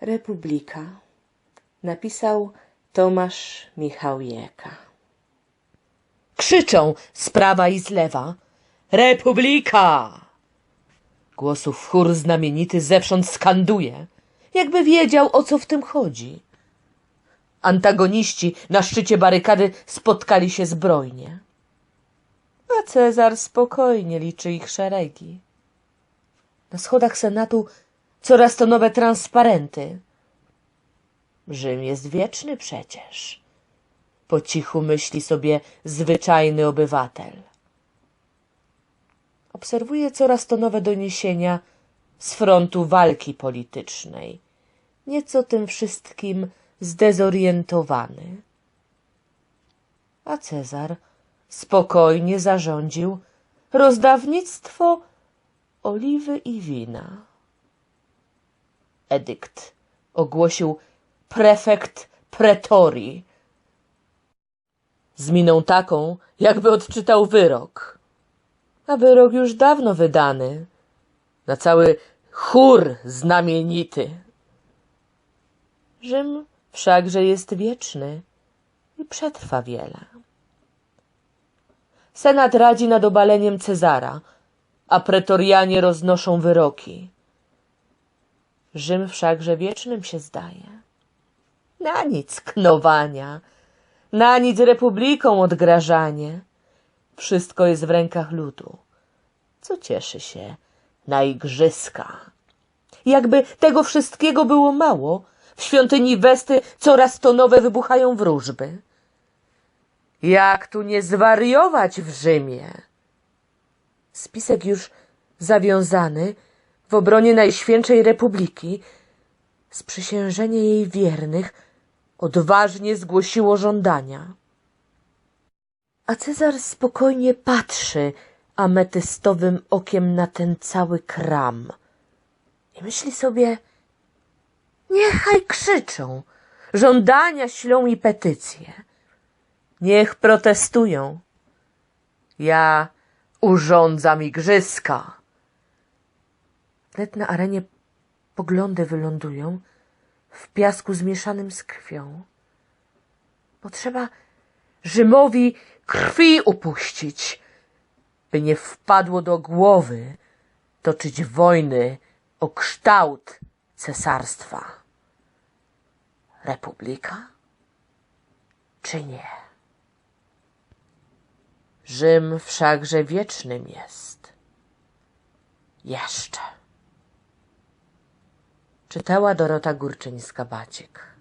Republika. Napisał Tomasz Michałjeka. Krzyczą z prawa i z lewa. Republika! Głosów chór znamienity zewsząd skanduje, jakby wiedział, o co w tym chodzi. Antagoniści na szczycie barykady spotkali się zbrojnie. A Cezar spokojnie liczy ich szeregi. Na schodach Senatu coraz to nowe transparenty. Rzym jest wieczny przecież. Po cichu myśli sobie zwyczajny obywatel. Obserwuje coraz to nowe doniesienia z frontu walki politycznej. Nieco tym wszystkim zdezorientowany. A Cezar spokojnie zarządził rozdawnictwo oliwy i wina. Edykt ogłosił prefekt pretorii. Z miną taką, jakby odczytał wyrok. A wyrok już dawno wydany. Na cały chór znamienity. Rzym wszakże jest wieczny i przetrwa wiele. Senat radzi nad obaleniem Cezara, a pretorianie roznoszą wyroki. Rzym wszakże wiecznym się zdaje. Na nic knowania, na nic republiką odgrażanie. Wszystko jest w rękach ludu, co cieszy się na igrzyska. Jakby tego wszystkiego było mało, w świątyni Westy coraz to nowe wybuchają wróżby. Jak tu nie zwariować w Rzymie? Spisek już zawiązany w obronie Najświętszej Republiki, sprzysiężenie jej wiernych odważnie zgłosiło żądania. A Cezar spokojnie patrzy ametystowym okiem na ten cały kram i myśli sobie, niechaj krzyczą, żądania ślą i petycje. Niech protestują. Ja urządzam igrzyska. Wnet na arenie poglądy wylądują w piasku zmieszanym z krwią. Potrzeba Rzymowi krwi upuścić, by nie wpadło do głowy toczyć wojny o kształt cesarstwa. Republika czy nie? Rzym wszakże wiecznym jest. Jeszcze. Czytała Dorota Górczyńska-Baciek.